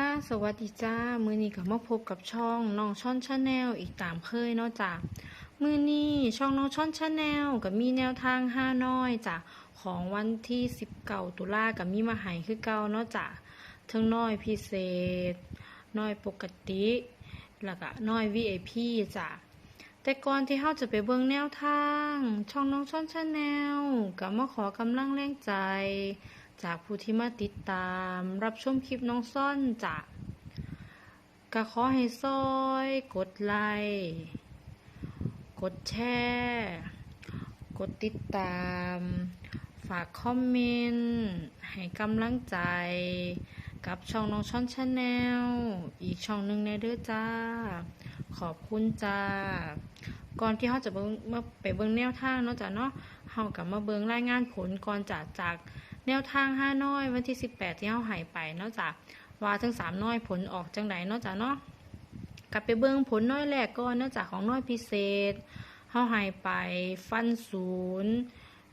จ้าสวัสดีจ้า มือนี้ก็มาพบกับช่องน้องช่อนชาแนลอีกตามเคยเนาะจ้ามือนี้ช่องน้องช่อนชาแนลก็มีแนวทางห้าน้อยจ้ะของวันที่สิบเก้าตุลากับมีมาหายคือเก่าเนาะจ้ะทั้งน้อยพิเศษ น้อยปกติ แล้วก็น้อย VIP จ้ะแต่ก่อนที่เราจะไปเบิ่งแนวทาง ช่องน้องช่อนชาแนลก็มาขอกำลังแรงใจ จากผู้ที่มาติดตาม รับชมคลิปน้องซ่อนจากก็ขอให้ซอย กดไลค์กดแชร์กดติดตาม ฝากคอมเมนต์ ให้กำลังใจ กับช่องน้องช่อนชาแนลอีกช่องหนึ่งในเด้อจ้า ขอบคุณจ้า ก่อนที่เขาจะเบิงมาไปเบิ่งแนวทางเนาะจ้ะเนาะเฮากลับมาเบิ่งรายงานผลก่อนจากจาก แนวทางห้าน้อยวันที่18ที่เฮาหายไปนาะจ้ะว่าทั้งสามน้อยผลออกจังไดเนาะจ้ะเนาะกลับไปเบิ่งผลน้อยแรกก่อนเนาะจ้ะของน้อยพิเศษเฮาหายไปฟันศูนย์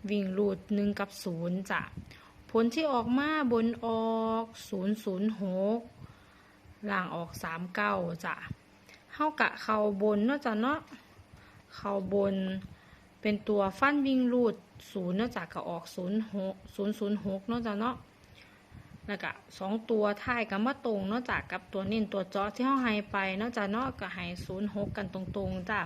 วิ่งรูดหนึ่งกับศูนย์จ้ะผลที่ออกมาบนออก006ล่างออก39จ้ะเฮากะเข่าบนนาะจ้ะเนาะเข่าบนเป็นตัวฟันวิ่งรูด ศูนย์เนาะจ้ะก็ออกศูนย์หกศูนย์ศูนย์หกเนาะจ้ะเนาะแล้วก็สองตัวท้ายกับมาตรงเนาะจ้ะกับตัวเน้นตัวจาะที่เฮาให้ไปเนาะจ้ะเนาะก็ให้ศูนย์หกกันตรงๆจ้ะ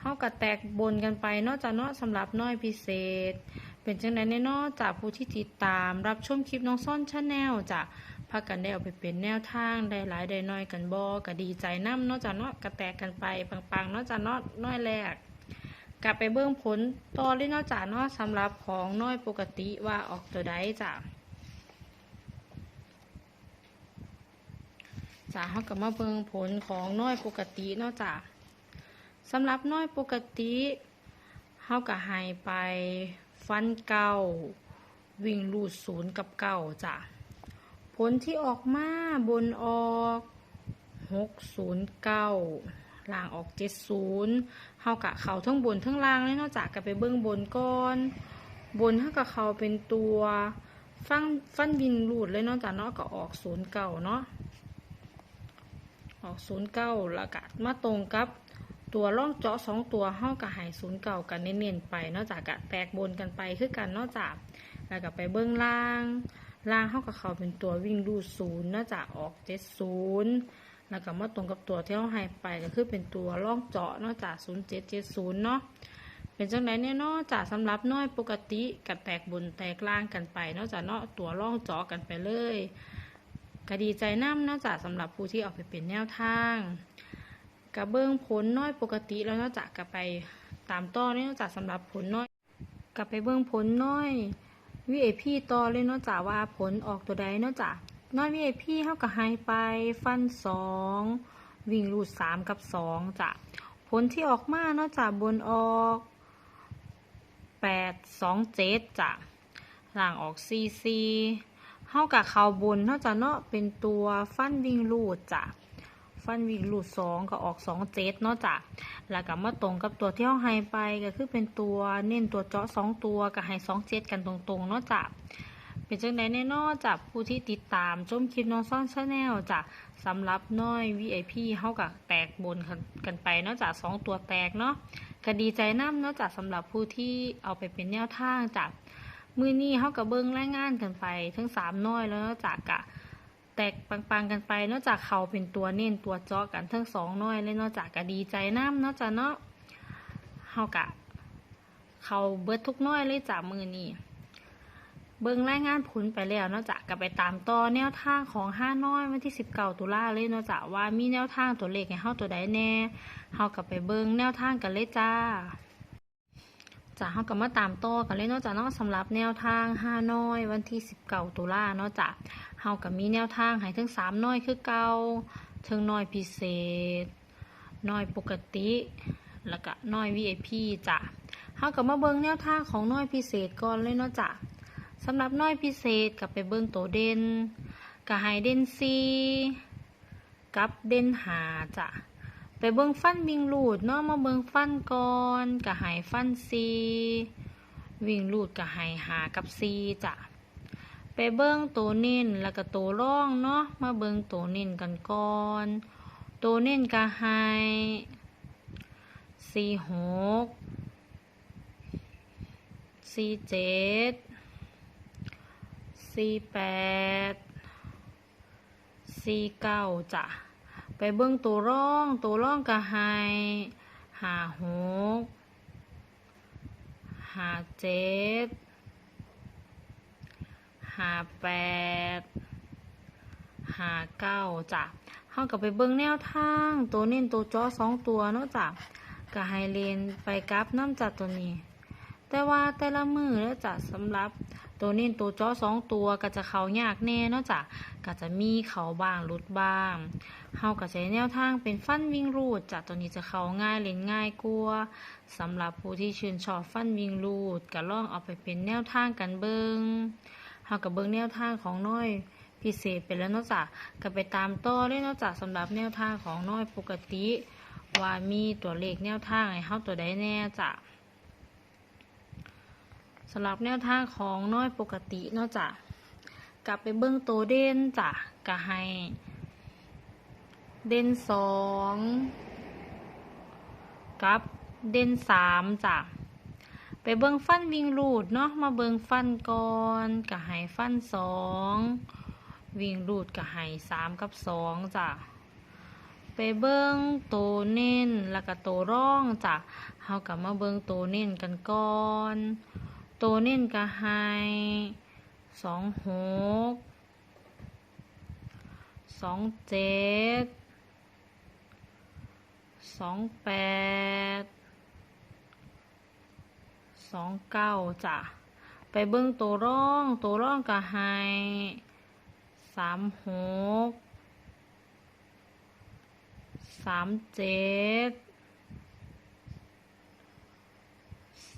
เฮากะแตกบนกันไปเนาะจ้ะเนาะสำหรับน้อยพิเศษ เป็นจังไดแน่เนาะจากผู้ที่ติดตามรับชมคลิปน้องซ่อนชาแนลจ้ะพากันได้เอาไปเป็นแนวทางได้หลายได้น้อยกันบอก็ดีใจน้ำเนาะจ้ะเนาะกระแตกกันไปปังๆเนาะจ้ะเนาะน้อยแรก กลับไปเบิ่งผลตอเลยเนาะจ้ะเนาะสำหรับของน้อยปกติว่าออกตัวใดจ้ะจ้ะเฮาก็มาเบิ่งผลของน้อยปกติเนาะจ้ะสำหรับน้อยปกติเฮาก็ให้ไปฟันเก้าวิ่งลูดศูนย์กับเก้าจ้ะผลที่ออกมาบนออกหกศูนย์เก้า ล่างออกเจ็ดศูนย์เฮากะเขาทั้งบนทั้งล่างเลยนอกจากกับไปเบื้องบนก่อน บนเฮากะเขาเป็นตัวฟังฟันบินรูดเลยเนอกจากเนาะก็ออกศูนย์เก้าเนาะออกศูนย์เก้าล้วก็มาตรงกับตัวร่องเจาะสองตัวเฮากะหายศูนย์เก่ากันเน้นๆไปเนอกจากกะแตกบนกันไปคือกันเนอกจากแล้วก็ไปเบื้องล่างล่างเข้ากับเขาเป็นตัววิ่งรูดศูนย์น่าจะออกเจ็ดศูนย์ แล้วก็มาตรงกับตัวที่เราให้ไปก็คือเป็นตัวล่องเจาะนอกจากศูนย์เจ็ดเจ็ดศูนย์เนาะเป็นจังไดเนี่ยเนาะจากสำหรับน้อยปกติกับแตกบนแตกล่างกันไปนอกจากเนาะตัวล่องเจาะกันไปเลยก็ดีใจน้ำนอกจากสำหรับผู้ที่เอาไปเป็นแนวทางกระเบื้องผลน้อยปกติแล้วนอกจากกับไปตามต่อเนี่ยนอกจากสำหรับผลน้อยกับไปเบื้องผลน้อย VIP ต่อเลยเนาะจ้ะว่าผลออกตัวใดเนาะจ้ะ น้อย VIP เท่ากับไฮไปฟันสองวิ่งรูดสามกับสองจ้ะผลที่ออกมาเนาะจ้ะบนออกแปดสองเจ็ดจ้ะล่างออกซีซีเท่ากับเขาบนเนาะจ้ะเนาะเป็นตัวฟันวิ่งรูดจ้ะฟันวิ่งรูดสองก็ออกสองเจ็ดเนาะจ้ะ แล้วก็มาตรงกับตัวที่เขาให้ไปก็คือเป็นตัวเน้นตัวเจาะสองตัวกับให้สองเจ็ดกันตรงๆเนาะจ้ะ เป็นจังไดแน่นอจากผู้ที่ติดตามชมคลิปน้องซ่อนชาแนลจ้ะสำหรับน้อย VIP เขากับแตกบนกันไปเนาะจ้ะสองตัวแตกเนาะก็ดีใจน้ำเนาะจ้ะสำหรับผู้ที่เอาไปเป็นแนวทางจ้ะมือนี้เขากับเบิ้งรายงานกันไป ทั้งสามน้อยแล้วนาะจ้ะกะแตกปังๆกันไปนอกจากเขาเป็นตัวเน้นตัวเจาะกันทั้งสองน้อยเลยนอกจากก็ดีใจน้ำนาะจ้ะเนาะเฮากะ เขาเบิดทุกน้อยเลยจากมือนี่ เบิ่งรายงานผลไปแล้วเนาะจ้ะก็ไปตามต่อแนวทางของห้าน้อยวันที่สิบเก้าตุลาเลยเนาะจ้ะว่ามีแนวทางตัวเลขให้เฮาตัวใดแน่เฮากับไปเบิ่งแนวทางกันเลยจ้าจ้ะเฮากับมาตามต่อกันเลยเนาะจ้ะเนาะสำหรับแนวทางห้าน้อยวันที่สิบเก้าตุลาเนาะจ้ะเฮากับมีแนวทางให้ทั้งสามน้อยคือเก่าทั้งน้อยพิเศษน้อยปกติแล้วก็น้อย VIP จ้ะเฮากับมาเบิ่งแนวทางของน้อยพิเศษก่อนเลยเนาะจ้ะ สำหรับน้อยพิเศษกับไปเบิ่งตัวเด่นกับไฮเด่นซีกับเด่นหาจ้ะไปเบิ่งฟันวิ่งลูดเนาะมาเบิ่งฟันก่อนกับไฮฟันซีวิ่งลูดกับไฮหากับซีจ้ะไปเบิ่งตัวเน้นแล้วก็ตัวร่องเนาะมาเบิ่งตัวเน้นกันก่อนตัวเน้นก็ให้สี่หกสี่เจ็ด สี่แปดสี่เก้าจ้ะ ไปเบิ่งตัวร่อง ตัวร่องก็ให้หาหกหาเจ็ดหาแปดหาเก้าจ้ะเฮากับไปเบิ่งแนวทาง ตัวเน้นตัวจอสองตัวเนาะจ้ะก็ให้เรียนไปกราฟน้ำจัดตัวนี้ แต่ว่าแต่ละมือแล้วจ้ะสำหรับ ตัวเน้นตัวจ้อสองตัวก็จะเขายากแน่นาะจ้ะก็จะมีเขาบางหลุดบ้างเฮาก็ใช้แนวทางเป็นฟันวิ่งรูดจ้ะตัวนี้จะเขาง่ายเล่นง่ายกลัวสำหรับผู้ที่ชื่นชอบฟันวิ่งรูดก็ลองเอาไปเป็นแนวทางกันเบิงเฮากับเบิ่งแนวทางของน้อยพิเศษไปแล้วเนาะจ้ะก็ไปตามต่อเลยนาะจ้ะสำหรับแนวทางของน้อยปกติ ว่ามีตัวเลขแนวทางให้เฮาตัวใดแน่จ้ะ สำหรับแนวทางของน้อยปกติเนาะจ้ะกลับไปเบิ่งโตเด่นจ้ะก็ให้ เด่นสองกับเด่นสามจ้ะไปเบิ่งฟันวิ่งรูดเนาะมาเบิ่งฟันก่อนกะให้ฟันสองวิ่งรูดกะให้สามกับสองจ้ะไปเบิ่งโตเน้นแล้วก็โตร่องจ้ะเฮากลับมาเบิ่งโตเน้นกันก่อน ตัวเน้นกะให้สองหกสองเจ็ดสองแปดสองเก้าจ้ะ ไปเบิ้งตัวร่อง ตัวร่องก็ให้สามหกสามเจ็ด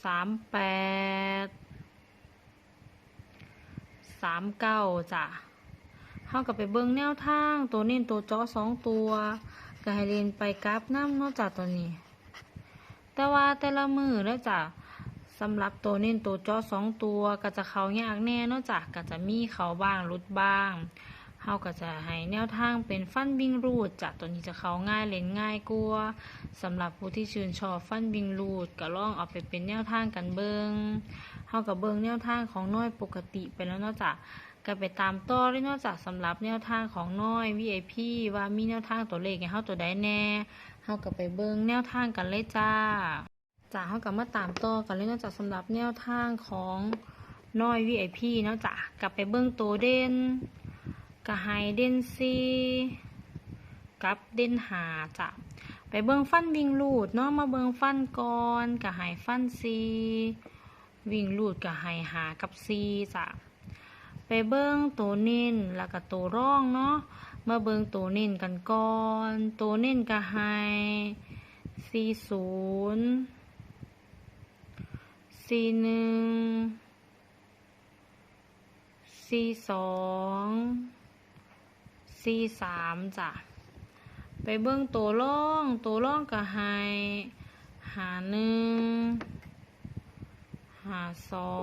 สามแปดสามเก้าจ้ะเฮากับไปเบิ้งแนวทาง ตัวนี้ตัวจอสองตัวก็ให้เรียนไปกราฟน้ำเนอกจากตัวนี้ แต่ว่าแต่ละมือแล้วจ้ะสำหรับตัวเน้นตัวจอสองตัวก็จะเขายากแน่นอกจากก็จะมีเขาบ้างรุดบ้าง เฮาก็จะให้แนวทางเป็นฟันวิ่งรูดจากตัวนี้จะเขาง่ายเล่นง่ายกลัวสำหรับผู้ที่ชื่นชอบฟันวิ่งรูดก็ลองเอาไปเป็นแนวทางกันเบิงเฮากับเบิงแนวทางของน้อยปกติไปแล้วนอกจากก็ไปตามต่อเลยนอกจากสำหรับแนวทางของน้อย VIP ว่ามีแนวทางตัวเลขให้เฮาตัวใดแน่เฮาก็ไปเบิงแนวทางกันเลยจ้าจ้าเขากับมาตามต่อกันเลยนอกจากสำหรับแนวทางของน้อย VIP เนาะจ้ะกลับไปเบิ้งตัวเด่น กะไฮเด่นซีกับเด่นหาจ้ะไปเบิ้งฟันวิ่งลูดเนาะมาเบิ้งฟันก่อนกะไฮฟันซีวิ่งลูดกะไฮหากับซีจ้ะไปเบิ้งตัวเน้นแล้วก็ตัวร่องเนาะมาเบิ้งตัวเน้นกันก่อนตัวเน้นกะไฮซีศูนย์สี่หนึ่งสี่สอง สี่สามจ้ะ ไปเบิ้งตัวล่อง ตัวล่องก็ให้หาหนึ่งหาสอ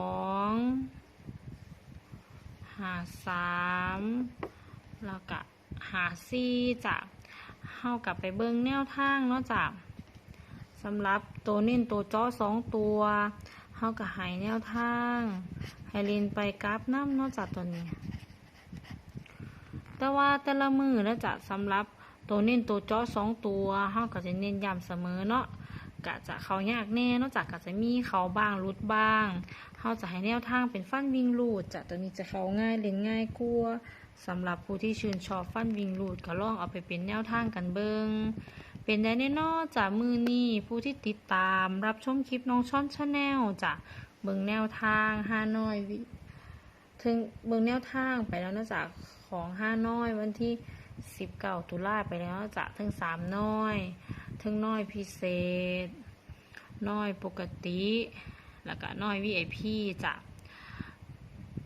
งหาสามแล้วก็หาสี่จ้ะเข้ากับไปเบิ้งแนวทางเนาะจ้ะสำหรับตัวเน้นตัวจ้อสองตัวเฮาก็ใหายแนวทางให้เรียนไปกราฟน้ำเนอกจากตัวนี้ แต่ว่าแต่ละมือแล้วจะสำหรับตัวเน้นตัวจ้อสองตัวเฮาก็จะเน้นย้ำเสมอเนาะกะจะเขายากแน่นอกจากก็จะมีเขาบ้างรุดบ้างเฮาจะให้แนวทางเป็นฟันวิ่งลูดจะตัวนี้จะเขาง่ายเล่นง่ายกลัวาสำหรับผู้ที่ชื่นชอบฟันวิ่งลูดก็ลองเอาไปเป็นแนวทางกันเบิงเป็นได้แน่นอนจากมือนี้ผู้ที่ติดตามรับชมคลิปน้องช่อนชาแนลจ้ะเบิ่งแนวทางห้าน้อยถึงเบิ่งแนวทางไปแล้วนอกจาก ของห้าน้อย วันที่สิบเก้าตุลาไปแล้วจะทั้งสามน้อย ทั้งน้อยพิเศษ น้อยปกติ แล้วก็น้อย VIP จะ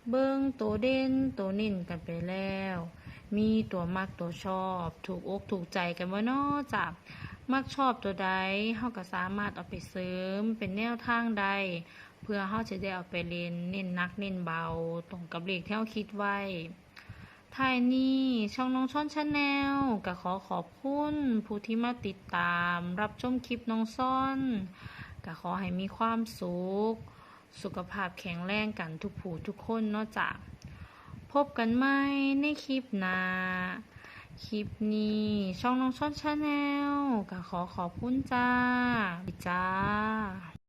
เบิ่งตัวเด่นตัวนิ่นกันไปแล้ว มีตัวมักตัวชอบ ถูกอกถูกใจกันว่านาจ้ะมักชอบตัวใดเฮาก็สามารถเอาไปเสริมเป็นแนวทางใด เพื่อเฮาจะได้เอาไปเล่นเน้นหนักเน้นเบา ตรงกับเลขที่เฮาคิดไว้ ท้ายนี้ช่องน้องชอนชาแนลก็ขอขอบคุณผู้ที่มาติดตาม รับชมคลิปน้องซ่อนก็ขอให้มีความสุข สุขภาพแข็งแรงกันทุกผู้ทุกคนเนาะจ้ะพบกันใหม่ในคลิปหน้าคลิปนี้ช่องน้องช่อนชาแนลก็ขอขอบคุณจ้าจ้า